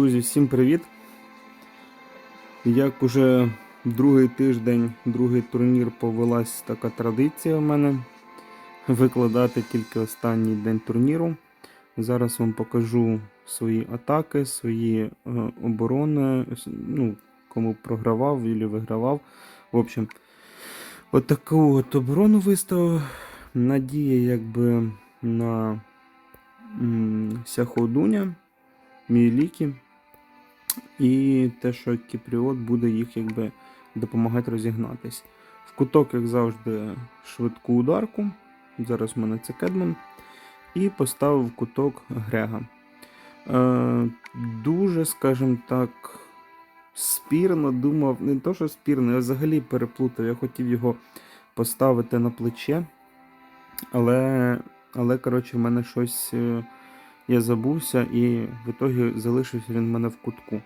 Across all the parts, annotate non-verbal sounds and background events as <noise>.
Друзі, всім привіт! Як уже другий тиждень, другий турнір повелась така традиція в мене викладати тільки останній день турніру. Зараз вам покажу свої атаки, свої е, оборони, ну, кому програвав або вигравав. В общем, от от оборону виставив. Надія якби на Сяходуня, Мілікі. І те, що Кіпріот буде їх якби допомагати розігнатись. В куток, як завжди, швидку ударку. Зараз в мене це Кедман. І поставив куток Грега. Е, дуже, скажімо так, спірно думав, не то, що спірно, я взагалі переплутав. Я хотів його поставити на плече. Але, але коротше, в мене щось. Я забувся і в ітогі залишився він в мене в кутку.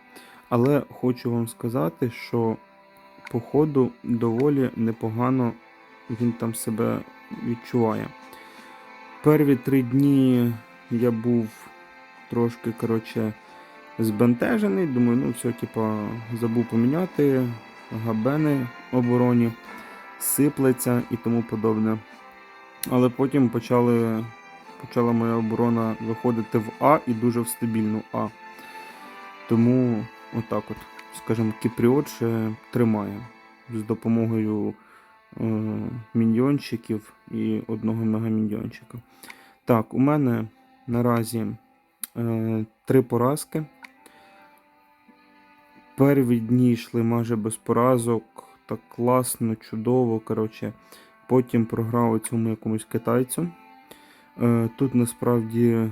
Але хочу вам сказати, що по ходу доволі непогано він там себе відчуває. Перві три дні я був трошки коротше, збентежений. Думаю, ну все, типа, забув поміняти габени обороні, сиплеться і тому подобне. Але потім почали почала моя оборона виходити в А і дуже в стабільну А. Тому отак от, скажімо, Кіпріот ще тримає з допомогою е, міньйончиків і одного мегаміньйончика. Так, у мене наразі е, три поразки. Перві дні йшли майже без поразок, так класно, чудово. Коротше. Потім програв цьому якомусь китайцю. Е, Тут насправді,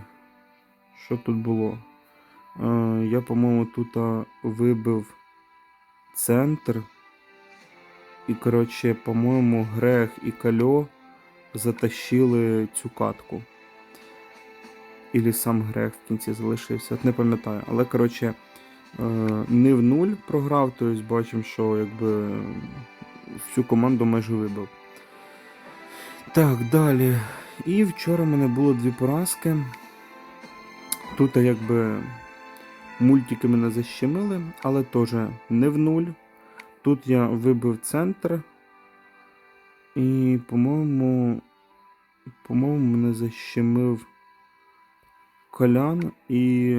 що тут було? Е, Я, по-моєму, тут вибив центр. І, коротше, по-моєму, Грех і Кальо затащили цю катку. Ілі сам Грех в кінці залишився, не пам'ятаю. Але, коротше, е, не в нуль програв, тобто бачимо, що якби всю команду майже вибив. Так, далі. І вчора в мене було дві поразки. Тут якби мультики мене защемили, але теж не в нуль. Тут я вибив центр. І, по-моєму, по-моєму, мене защемив Колян і.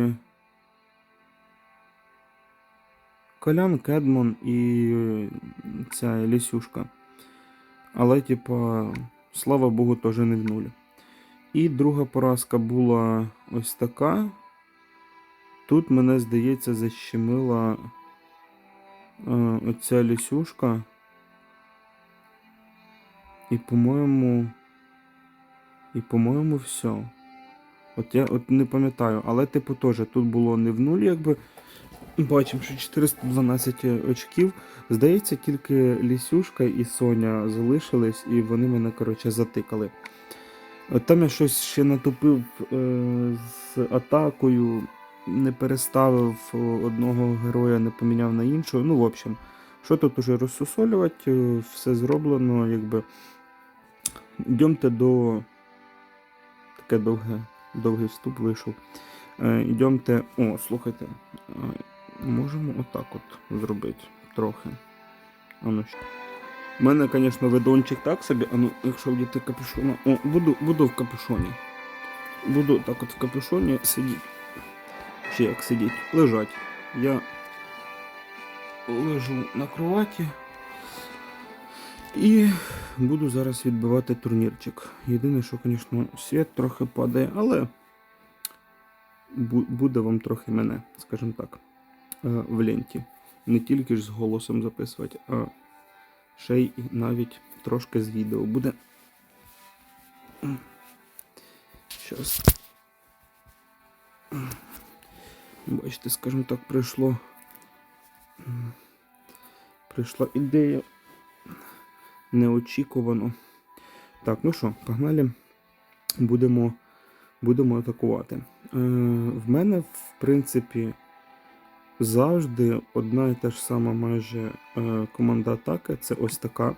Колян, Кедмон і ця Лісюшка. Але, типа, слава Богу, теж не в нуль. І друга поразка була ось така. Тут мене, здається, защемила е, оця лісюшка. І, по-моєму. І, по-моєму, все. От я от не пам'ятаю, але, типу, теж тут було не в нуль, якби. Бачимо, що 412 очків. Здається, тільки Лісюшка і Соня залишились, і вони мене, коротше, затикали. Там я щось ще натопив е, з атакою, не переставив е, одного героя, не поміняв на іншого. Ну, в общем, що тут уже розсусолювати, е, все зроблено, якби. Йдемте до. Таке довге, довгий вступ вийшов. Е, йдемте. О, слухайте. Можемо отак от зробити трохи. Ану ще. У мене, звісно, видончик так собі, а ну, якщо вдіти капюшона. О, буду, буду в капюшоні. Буду так от в капюшоні сидіти. Чи як сидіти? Лежать. Я лежу на кроваті. І буду зараз відбивати турнірчик. Єдине, що, звісно, світ трохи падає, але буде вам трохи мене, скажімо так, в ленті. Не тільки ж з голосом записувати, а ще й навіть трошки з відео буде. Щас. Бачите, скажімо так, прийшло. Прийшла ідея неочікувано. Так, ну що, погнали. Будемо, будемо атакувати. Е, в мене, в принципі, завжди одна і та ж сама майже е, команда атаки. Це ось така.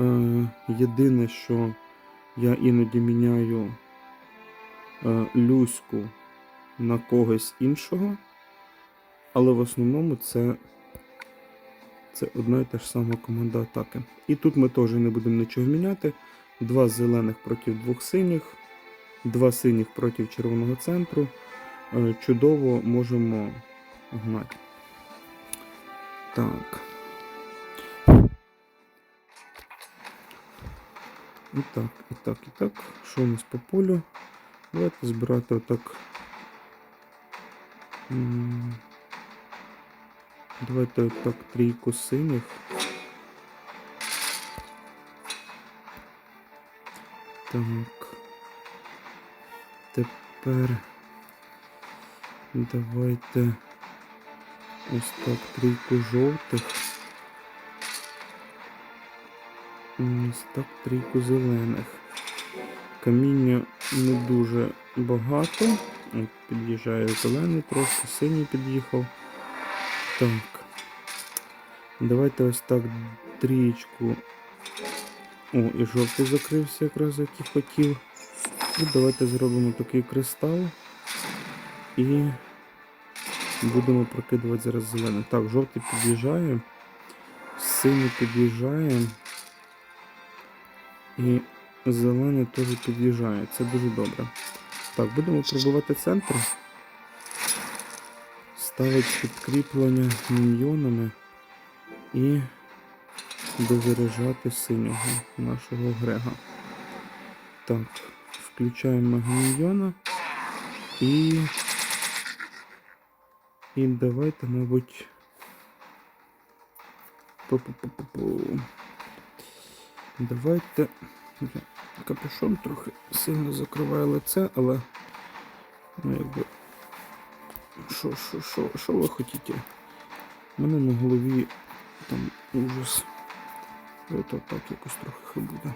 Е, єдине, що я іноді міняю е, Люську на когось іншого. Але в основному це, це одна і та ж сама команда атаки. І тут ми теж не будемо нічого міняти. Два зелених проти двох синіх, два синіх проти червоного центру. Чудово можемо гнати. Так. І так, і так, і так. Що у нас по полю? Давайте збирати отак. Давайте отак трійку синіх. Так. Тепер давайте ось так трійку жовтих. Ось так трійку зелених. Каміння не дуже багато. От під'їжджає зелений, трошки синій під'їхав. Так. Давайте ось так трієчку. О, і жовтий закрився якраз як і хотів. І давайте зробимо такий кристал. І будемо прокидувати зараз зелений. Так, жовтий під'їжджає. Синій під'їжджає. І зелений теж під'їжджає. Це дуже добре. Так, будемо пробувати центр. Ставити підкріплення міньйонами і дозаряджати синього нашого Грега. Так, включаємо мегаміньйона і. І давайте, мабуть. Давайте. Капюшон трохи сильно закриває лице, але. Ну, якби. Що, що, що, що ви хотіте? У мене на голові там ужас. Давайте отак якось трохи буде.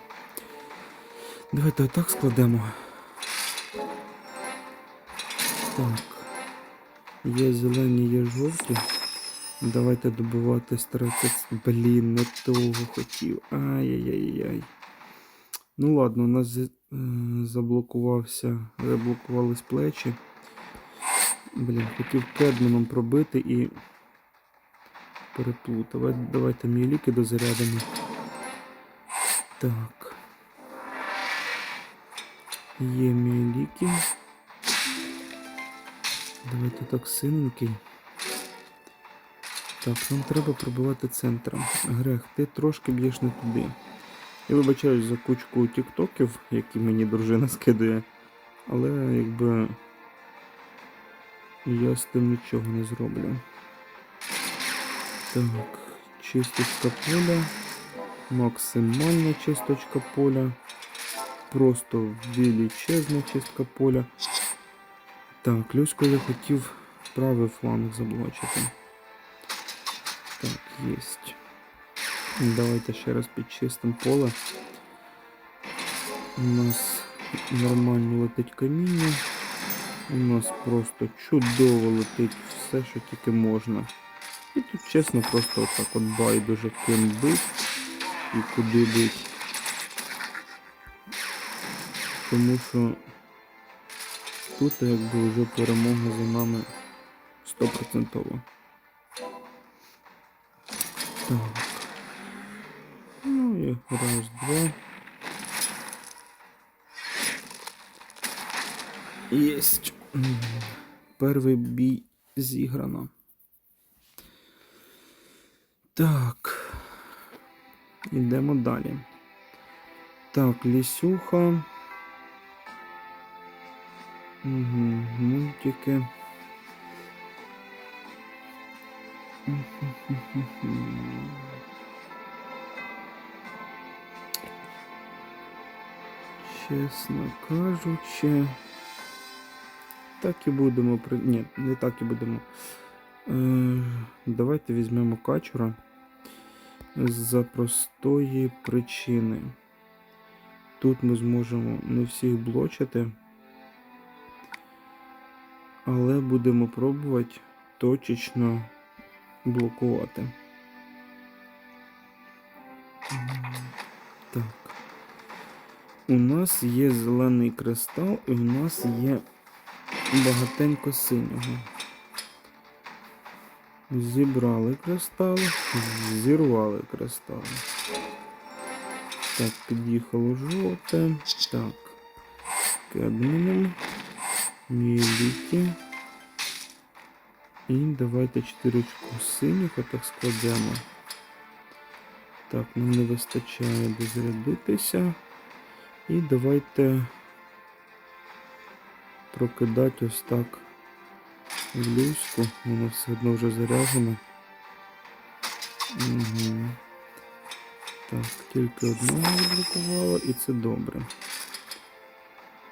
Давайте отак складемо. Так. Є зелені, є жовті. Давайте добивати старатися. Блін, не того хотів. Ай-яй-яй-яй. Ну ладно, у нас е, заблокувався, заблокувались плечі. Блін, хотів кедманом пробити і переплутав. Давайте мій ліки дозарядимо. Так. Є мій ліки. Давайте так синенький. Так, нам треба пробивати центром. Грех, ти трошки б'єш не туди. Я вибачаюсь за кучку тіктоків, які мені дружина скидує. Але якби я з тим нічого не зроблю. Так, чисточка поля. Максимальна чисточка поля. Просто величезна чистка поля. Так, Люську я хотів правий фланг заблочити. Так, єсть. Давайте ще раз підчистимо поле. У нас нормально летить каміння. У нас просто чудово летить все, що тільки можна. І тут чесно просто отак от байдуже ким бить і куди бить. Тому що тут якби вже перемога за нами 100%. Так. Ну і раз, два. Єсть. Перший бій зіграно. Так. Йдемо далі. Так, лісюха. Угу, мультики. Чесно кажучи. Так і будемо при. Ні, не так і будемо. Е, давайте візьмемо качура за простої причини. Тут ми зможемо не всіх блочити, але будемо пробувати точечно блокувати. Так. У нас є зелений кристал і у нас є багатенько синього. Зібрали кристали, зірвали кристали. Так, під'їхало жовте. Так. Кадміном. Міліті. І давайте чотирочку синіх отак складемо. Так, нам не вистачає дозарядитися. І давайте прокидати ось так в люську. Воно все одно вже заряджено. Угу. Так, тільки одного відблокувало і це добре.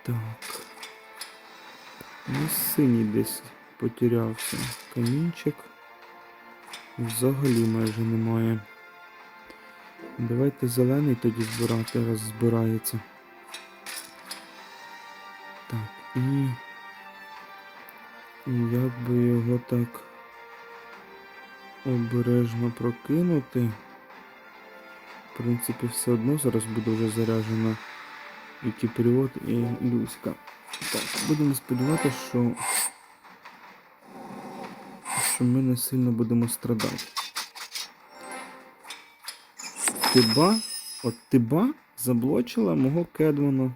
Так. Ну, синій десь потерявся. Камінчик. Взагалі майже немає. Давайте зелений тоді збирати, раз збирається. Так, і. І як би його так обережно прокинути. В принципі, все одно зараз буде вже заряджена і кіпріот, і Люська. Так, будемо сподіватися, що, що ми не сильно будемо страдати. Тиба, от тиба заблочила мого Кедмана.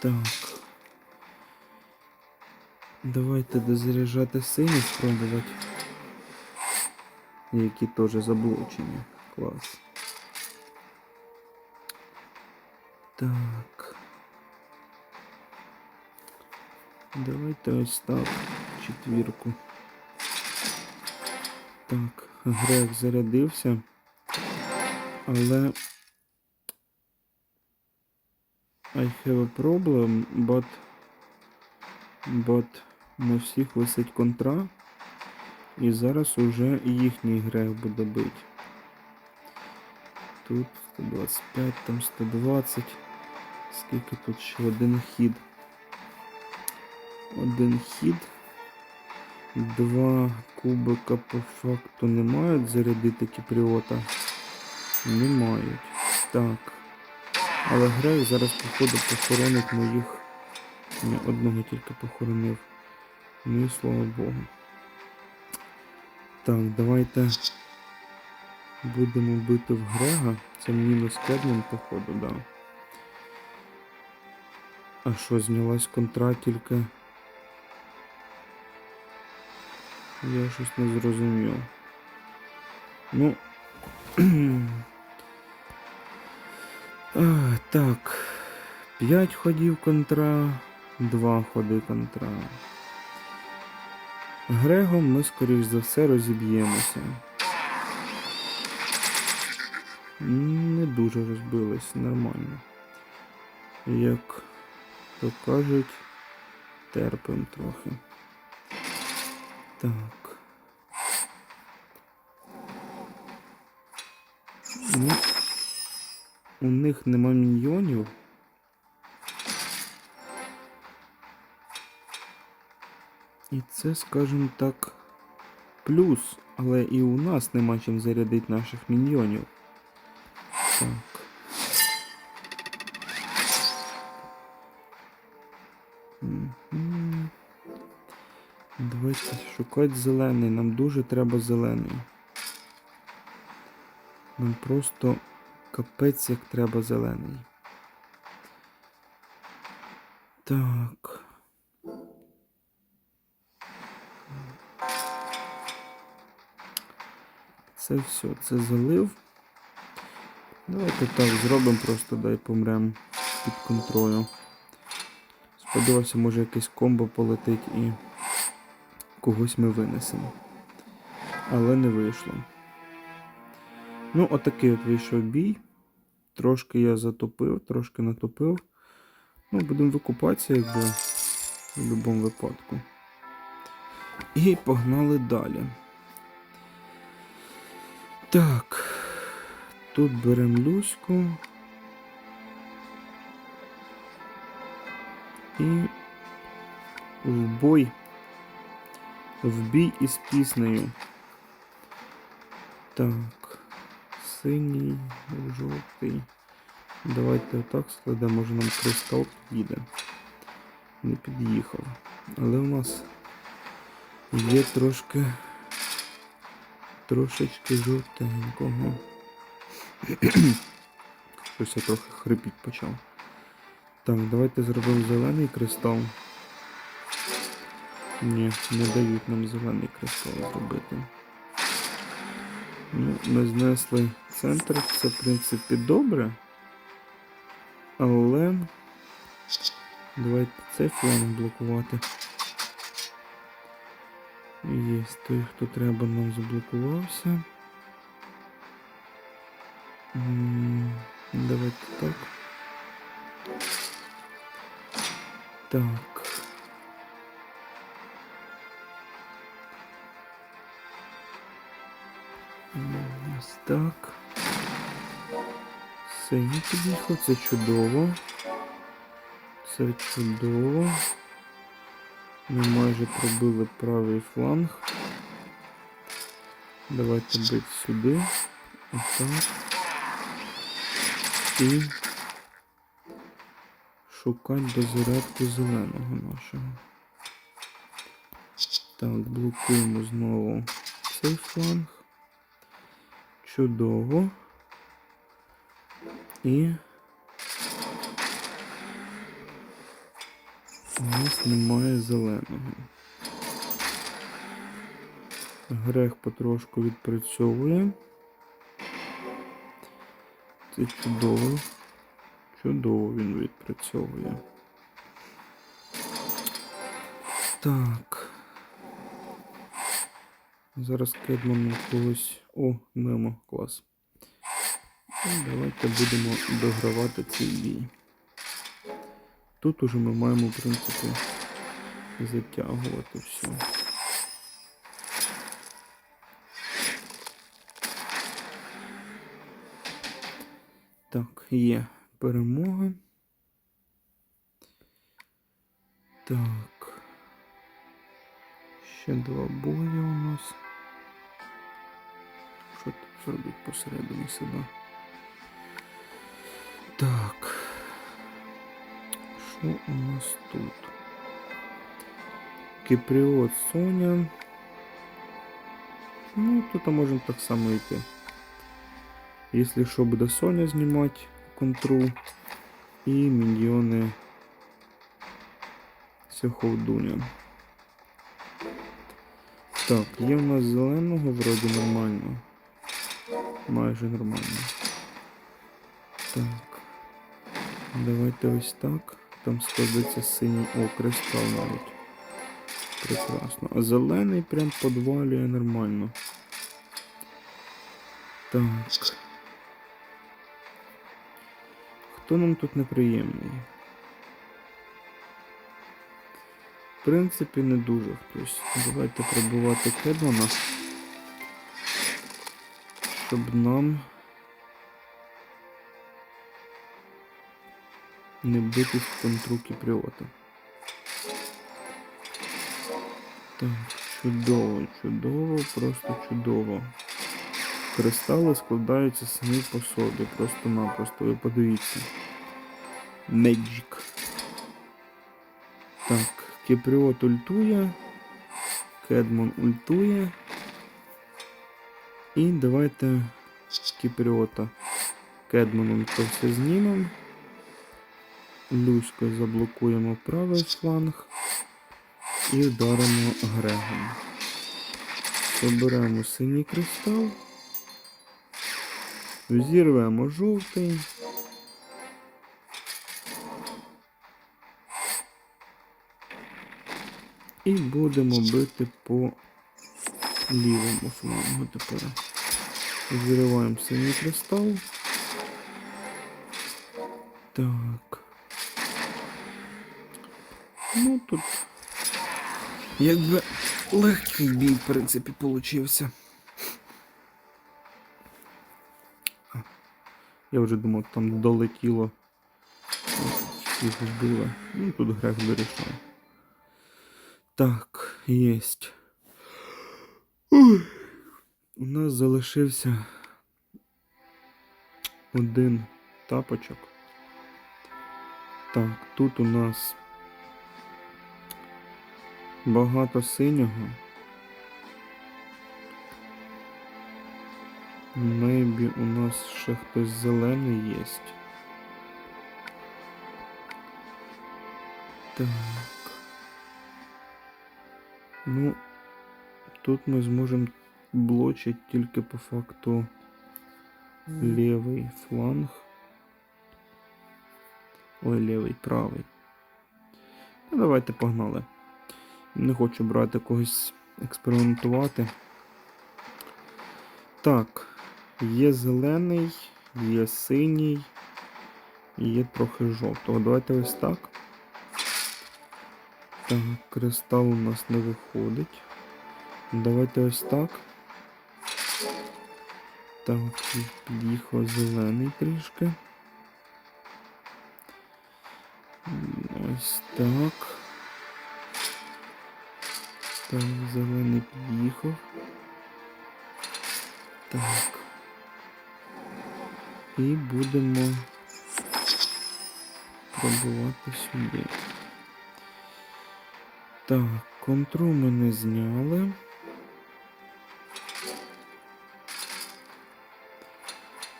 Так. Давайте дозаряджати сині спробувати. Які теж заблочені. Клас. Так. Давайте ось так. Четвірку. Так, грек зарядився. Але I have a problem, but but на всіх висить контра. І зараз уже їхній грех буде бить. Тут 125, там 120. Скільки тут ще один хід? Один хід. Два кубика по факту не мають зарядити кіпріота. Не мають. Так. Але грей зараз, походу, похоронить моїх. Ні, одного тільки похоронив. Ну і слава Богу. Так, давайте будемо бити в Грега. Це мінус Кедман, походу, да. А що, знялась контра тільки? Я щось не зрозумів. Ну. <clears throat> а, так. 5 ходів контра, 2 ходи контра. Грегом ми, скоріш за все, розіб'ємося. Не дуже розбились, нормально. Як то кажуть, терпим трохи. Так. Ну, у них нема міньйонів. І це, скажімо так, плюс, але і у нас нема чим зарядити наших міньйонів. Так. Мгм. Давайте шукати зелений. Нам дуже треба зелений. Нам просто капець як треба зелений. Так. Це все, це залив. Давайте так зробимо, просто дай помрем під контролем. Сподівався, може якесь комбо полетить і когось ми винесемо. Але не вийшло. Ну, отакий от вийшов бій. Трошки я затопив, трошки натопив. Ну, будемо викупатися, якби в будь-якому випадку. І погнали далі. Так. Тут беремо Люську. І в бой. В бій із піснею. Так. Синій, жовтий. Давайте отак складемо, може нам кристал підійде. Не під'їхав. Але у нас Є трошки. Трошечки жовтенького. Щось я трохи хрипіть почав. Так, давайте зробимо зелений кристал. Ні, не дають нам зелений кристал зробити. Ну, ми знесли центр, це в принципі добре. Але давайте цей фланг блокувати. Є той, хто треба, нам заблокувався. Давайте так. Так. Ось так. Синій під'їхав, це чудово. Це чудово. Ми майже пробили правий фланг. Давайте бити сюди. Отак. І шукати дозарядку зеленого нашого. Так, блокуємо знову цей фланг. Чудово. І у нас немає зеленого. Грех потрошку відпрацьовує. Це чудово. Чудово він відпрацьовує. Так. Зараз киднемо когось. О, мимо, клас. Ну, Давайте будемо догравати цей бій. Тут уже ми маємо, в принципі, затягувати все. Так, є перемога. Так. Ще два бої у нас. Що тут зробить посередині себе? Так. Що у нас тут? Кіпріот Соня. Ну, тут можемо так само йти. Якщо що, буде Соня знімати контру. І міньйони Сяховдуня. Так, є в нас зеленого, вроді нормально. Майже нормально. Так. Давайте ось так. Там складеться синій о, навіть. Прекрасно. А зелений прям подвалює нормально. Так. Хто нам тут неприємний? В принципі, не дуже хтось. Давайте пробувати Кедмана. Щоб нам не битись в контру Кіпріота. Так, чудово, чудово, просто чудово. Кристали складаються самі по собі, просто-напросто, ви подивіться. Меджик. Так, Кіпріот ультує. Кедмон ультує. І давайте Кіпріота Кедмоном то все знімемо. Люською заблокуємо правий фланг і вдаримо Грегом. Оберемо синій кристал. Взірвемо жовтий. І будемо бити по лівому флангу тепер. Зриваємо синій кристал. Так. Ну тут якби легкий бій, в принципі, получився. Я вже думав, там долетіло. Їх вбили. Ну тут грех вирішав. Так, єсть. У нас залишився один тапочок. Так, тут у нас багато синього. Мейбі у нас ще хтось зелений є. Так. Ну, тут ми зможемо блочити тільки по факту лівий фланг. Ой, лівий, правий. Ну, давайте погнали. Не хочу брати когось експериментувати. Так, є зелений, є синій, є трохи жовтого. Давайте ось так. Так, кристал у нас не виходить. Давайте ось так. Так, під'їхав зелений трішки. Ось так. Так, зелений під'їхав. Так. І будемо пробувати сюди. Так, контру ми не зняли.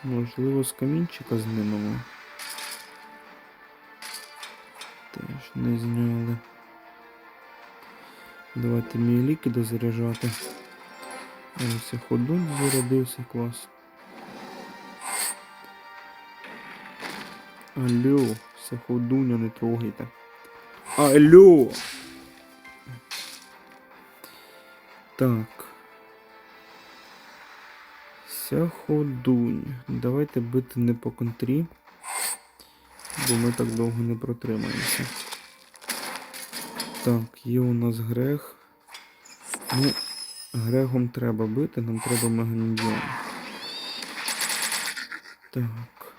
Можливо, з камінчика знімемо. Теж не зняли. Давайте мій ліки дозаряджати. Ось ходун зарядився клас. Алло, все ходуня не трогайте. Алло! Так. Ся ходунь. Давайте бити не по контрі, бо ми так довго не протримаємося. Так, є у нас грех. Ну, грегом треба бити, нам треба меганьйон. Так.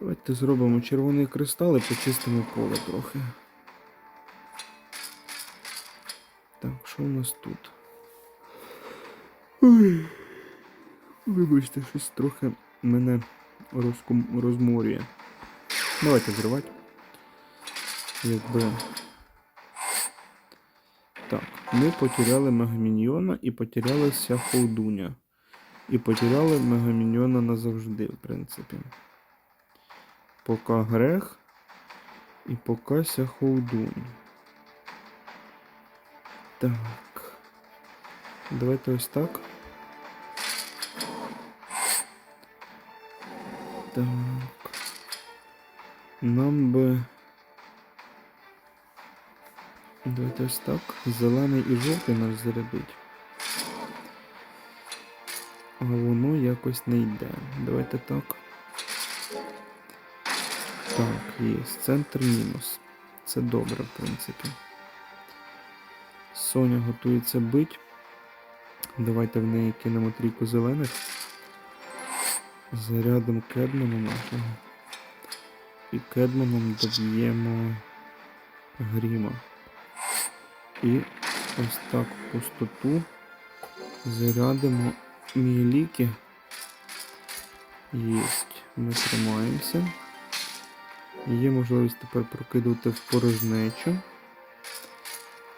Давайте зробимо червоний кристал і почистимо поле трохи. Так, що у нас тут? Ой. Вибачте, щось трохи мене розкум... розморює. Давайте зривати. Якби. Так, ми потеряли мегаміньйона і потеряли Сяхоудуня. І потеряли мегаміньйона назавжди, в принципі. Поки грех і поки Сяхоудунь. Так. Давайте ось так. Так. Нам би. Давайте ось так. Зелений і жовтий нас зарядить. А воно якось не йде. Давайте так. Так, є. Центр мінус. Це добре, в принципі. Соня готується бить. Давайте в неї кинемо трійку зелених. Зарядом Кедмана нашого. І Кедманом доб'ємо Гріма. І ось так в пустоту зарядимо міліки. Єсть. Ми тримаємося. Є можливість тепер прокидувати в порожнечу.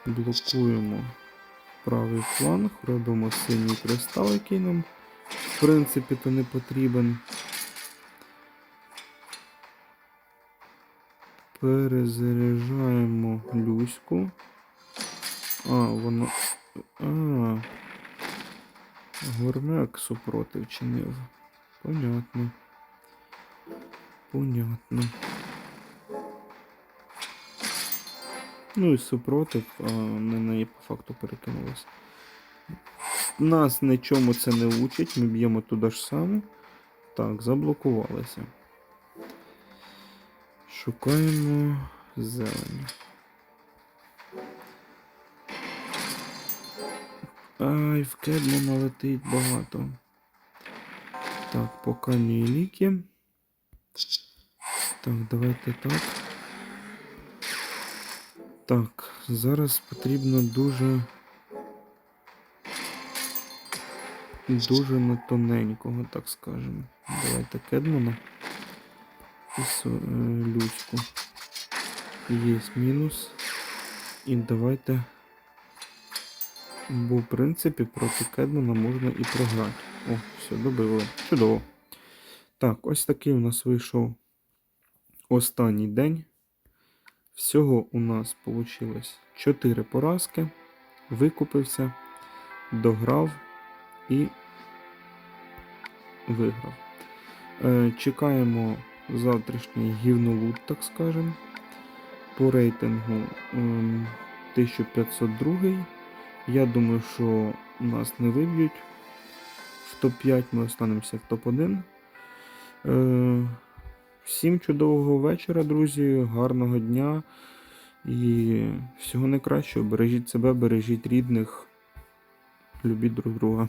Блокуємо правий фланг, робимо синій кристал, який нам в принципі то не потрібен. Перезаряджаємо люську. А, воно. А. Гормек супротив чинив. Понятно. Понятно. Ну і супротив, а на неї по факту перекинулося. Нас нічому це не учить, ми б'ємо туди ж саме. Так, заблокувалися. Шукаємо зелень. Ай, в Кедмана летить багато. Так, поки не ліки. Так, давайте так. Так, зараз потрібно дуже. Дуже на тоненького, так скажемо. Давайте Кедмана і е, Люську. Є мінус. І давайте Бо, в принципі, проти Кедмана можна і програти. О, все, добили. Чудово. Так, ось такий у нас вийшов останній день. Всього у нас вийшло 4 поразки. Викупився, дограв і виграв. Е, чекаємо завтрашній гівнолут, так скажемо. По рейтингу ем, 1502. Я думаю, що нас не виб'ють. В топ-5 ми останемося в топ-1. Е, всім чудового вечора, друзі, гарного дня і всього найкращого. Бережіть себе, бережіть рідних, любіть друг друга.